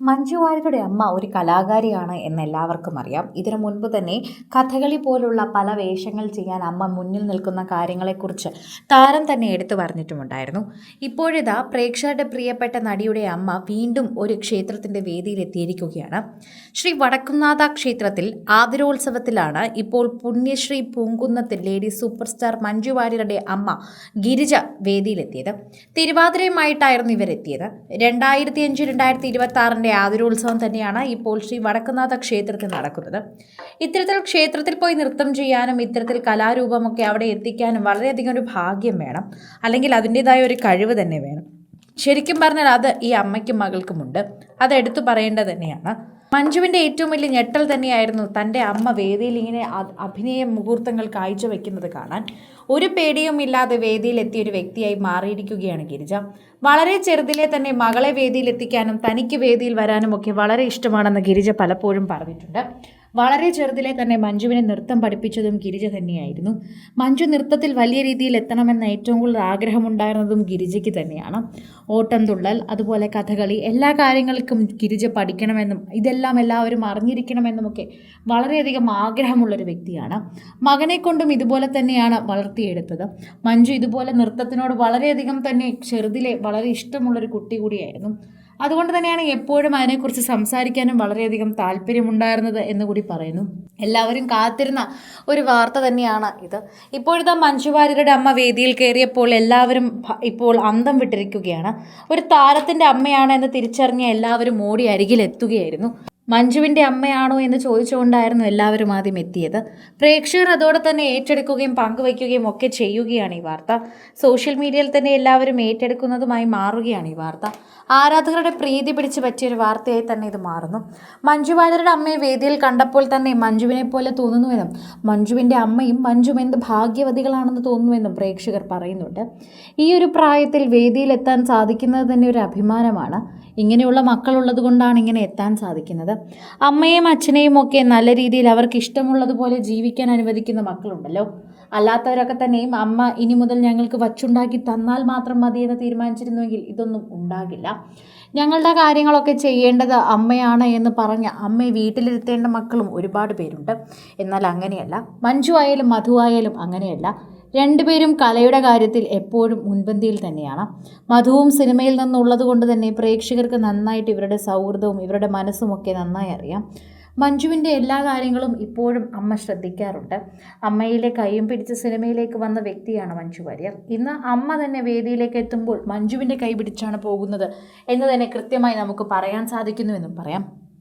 മഞ്ജു വാര്യരുടെ അമ്മ ഒരു കലാകാരിയാണ് എന്ന് എല്ലാവർക്കും അറിയാം. ഇതിനു മുൻപ് തന്നെ കഥകളി പോലുള്ള പല വേഷങ്ങൾ ചെയ്യാൻ അമ്മ മുന്നിൽ നിൽക്കുന്ന കാര്യങ്ങളെക്കുറിച്ച് താരം തന്നെ എടുത്തു പറഞ്ഞിട്ടുമുണ്ടായിരുന്നു. ഇപ്പോഴിതാ പ്രേക്ഷകരുടെ പ്രിയപ്പെട്ട നടിയുടെ അമ്മ വീണ്ടും ഒരു ക്ഷേത്രത്തിന്റെ വേദിയിലെത്തിയിരിക്കുകയാണ്. ശ്രീ വടക്കുംനാഥ ക്ഷേത്രത്തിൽ ആതിരോത്സവത്തിലാണ് ഇപ്പോൾ പുണ്യശ്രീ പൂങ്കുന്നത്തിൽ ലേഡി സൂപ്പർ സ്റ്റാർ മഞ്ജു വാര്യരുടെ അമ്മ ഗിരിജ വേദിയിലെത്തിയത്. തിരുവാതിരയുമായിട്ടായിരുന്നു ഇവരെത്തിയത്. രണ്ടായിരത്തി അഞ്ച് രണ്ടായിരത്തി ഇരുപത്തി ആറിന്റെ ആതിരോത്സവം തന്നെയാണ് ഇപ്പോൾ ശ്രീ വടക്കുന്നാഥ ക്ഷേത്രത്തിൽ നടക്കുന്നത്. ഇത്തരത്തിൽ ക്ഷേത്രത്തിൽ പോയി നൃത്തം ചെയ്യാനും ഇത്തരത്തിൽ കലാരൂപമൊക്കെ അവിടെ എത്തിക്കാനും വളരെയധികം ഒരു ഭാഗ്യം വേണം. അല്ലെങ്കിൽ അതിന്റെതായ ഒരു കഴിവ് തന്നെ വേണം. ശരിക്കും പറഞ്ഞാൽ അത് ഈ അമ്മയ്ക്കും മകൾക്കുമുണ്ട് അത് എടുത്തു പറയേണ്ടത് തന്നെയാണ്. മഞ്ജുവിന്റെ ഏറ്റവും വലിയ ഞെട്ടൽ തന്നെയായിരുന്നു തന്റെ അമ്മ വേദിയിൽ ഇങ്ങനെ അഭിനയ മുഹൂർത്തങ്ങൾ കാഴ്ചവെക്കുന്നത് കാണാൻ. ഒരു പേടിയും ഇല്ലാതെ വേദിയിൽ എത്തിയ ഒരു വ്യക്തിയായി മാറിയിരിക്കുകയാണ് ഗിരിജ. വളരെ ചെറുതിലെ തന്നെ മകളെ വേദിയിൽ എത്തിക്കാനും തനിക്ക് വേദിയിൽ വരാനും ഒക്കെ വളരെ ഇഷ്ടമാണെന്ന് ഗിരിജ പലപ്പോഴും പറഞ്ഞിട്ടുണ്ട്. വളരെ ചെറുതിലെ തന്നെ മഞ്ജുവിനെ നൃത്തം പഠിപ്പിച്ചതും ഗിരിജ തന്നെയായിരുന്നു. മഞ്ജു നൃത്തത്തിൽ വലിയ രീതിയിൽ എത്തണമെന്ന ഏറ്റവും കൂടുതൽ ആഗ്രഹമുണ്ടായിരുന്നതും ഗിരിജയ്ക്ക് തന്നെയാണ്. ഓട്ടം തുള്ളൽ അതുപോലെ കഥകളി എല്ലാ കാര്യങ്ങൾക്കും ഗിരിജ പഠിക്കണമെന്നും ഇതെല്ലാം എല്ലാവരും അറിഞ്ഞിരിക്കണമെന്നുമൊക്കെ വളരെയധികം ആഗ്രഹമുള്ളൊരു വ്യക്തിയാണ്. മകനെ കൊണ്ടും ഇതുപോലെ തന്നെയാണ് വളർത്തിയെടുത്തത്. മഞ്ജു ഇതുപോലെ നൃത്തത്തിനോട് വളരെയധികം തന്നെ ചെറുതിലെ വളരെ ഇഷ്ടമുള്ളൊരു കുട്ടി കൂടിയായിരുന്നു. അതുകൊണ്ട് തന്നെയാണ് എപ്പോഴും അതിനെക്കുറിച്ച് സംസാരിക്കാനും വളരെയധികം താല്പര്യമുണ്ടായിരുന്നത് എന്ന് കൂടി പറയുന്നു. എല്ലാവരും കാത്തിരുന്ന ഒരു വാർത്ത തന്നെയാണ് ഇത്. ഇപ്പോഴത്തെ മഞ്ജു വാര്യരുടെ അമ്മ വേദിയിൽ കയറിയപ്പോൾ എല്ലാവരും ഇപ്പോൾ അന്തം വിട്ടിരിക്കുകയാണ്. ഒരു താരത്തിന്റെ അമ്മയാണ് എന്ന് തിരിച്ചറിഞ്ഞ എല്ലാവരും ഓടി അരികിലെത്തുകയായിരുന്നു. മഞ്ജുവിന്റെ അമ്മയാണോ എന്ന് ചോദിച്ചുകൊണ്ടായിരുന്നു എല്ലാവരും ആദ്യം എത്തിയത്. പ്രേക്ഷകർ അതോടെ തന്നെ ഏറ്റെടുക്കുകയും പങ്കുവയ്ക്കുകയും ഒക്കെ ചെയ്യുകയാണ് ഈ വാർത്ത. സോഷ്യൽ മീഡിയയിൽ തന്നെ എല്ലാവരും ഏറ്റെടുക്കുന്നതുമായി മാറുകയാണ് ഈ വാർത്ത. ആരാധകരുടെ പ്രീതി പിടിച്ച് പറ്റിയൊരു വാർത്തയായി തന്നെ ഇത് മാറുന്നു. മഞ്ജു വാര്യരുടെ അമ്മയെ വേദിയിൽ കണ്ടപ്പോൾ തന്നെ മഞ്ജുവിനെ പോലെ തോന്നുന്നുവെന്നും മഞ്ജുവിന്റെ അമ്മയും മഞ്ജും എന്ത് ഭാഗ്യവതികളാണെന്ന് തോന്നുന്നുവെന്നും പ്രേക്ഷകർ പറയുന്നുണ്ട്. ഈ ഒരു പ്രായത്തിൽ വേദിയിലെത്താൻ സാധിക്കുന്നത് തന്നെ ഒരു അഭിമാനമാണ്. ഇങ്ങനെയുള്ള മക്കളുള്ളത് കൊണ്ടാണ് ഇങ്ങനെ എത്താൻ സാധിക്കുന്നത്. അമ്മയും അച്ഛനെയും ഒക്കെ നല്ല രീതിയിൽ അവർക്ക് ഇഷ്ടമുള്ളതുപോലെ ജീവിക്കാൻ അനുവദിക്കുന്ന മക്കളുണ്ടല്ലോ. അല്ലാത്തവരൊക്കെ തന്നെയും അമ്മ ഇനി മുതൽ ഞങ്ങൾക്ക് വച്ചുണ്ടാക്കി തന്നാൽ മാത്രം മതി എന്ന് തീരുമാനിച്ചിരുന്നുവെങ്കിൽ ഇതൊന്നും ഉണ്ടാകില്ല. ഞങ്ങളുടെ കാര്യങ്ങളൊക്കെ ചെയ്യേണ്ടത് അമ്മയാണ് എന്ന് പറഞ്ഞ് അമ്മയെ വീട്ടിലിരുത്തേണ്ട മക്കളും ഒരുപാട് പേരുണ്ട്. എന്നാൽ അങ്ങനെയല്ല. മഞ്ജു ആയാലും മധു ആയാലും അങ്ങനെയല്ല. രണ്ടുപേരും കലയുടെ കാര്യത്തിൽ എപ്പോഴും മുൻപന്തിയിൽ തന്നെയാണ്. മധുവും സിനിമയിൽ നിന്നുള്ളത് കൊണ്ട് തന്നെ പ്രേക്ഷകർക്ക് നന്നായിട്ട് ഇവരുടെ സൗഹൃദവും ഇവരുടെ മനസ്സുമൊക്കെ നന്നായി അറിയാം. മഞ്ജുവിന്റെ എല്ലാ കാര്യങ്ങളും ഇപ്പോഴും അമ്മ ശ്രദ്ധിക്കാറുണ്ട്. അമ്മയിലെ കൈയും പിടിച്ച് സിനിമയിലേക്ക് വന്ന വ്യക്തിയാണ് മഞ്ജു വാര്യർ. ഇന്ന് അമ്മ തന്നെ വേദിയിലേക്ക് എത്തുമ്പോൾ മഞ്ജുവിന്റെ കൈ പിടിച്ചാണ് പോകുന്നത് എന്ന് തന്നെ കൃത്യമായി നമുക്ക് പറയാൻ സാധിക്കുന്നുവെന്നും പറയാം.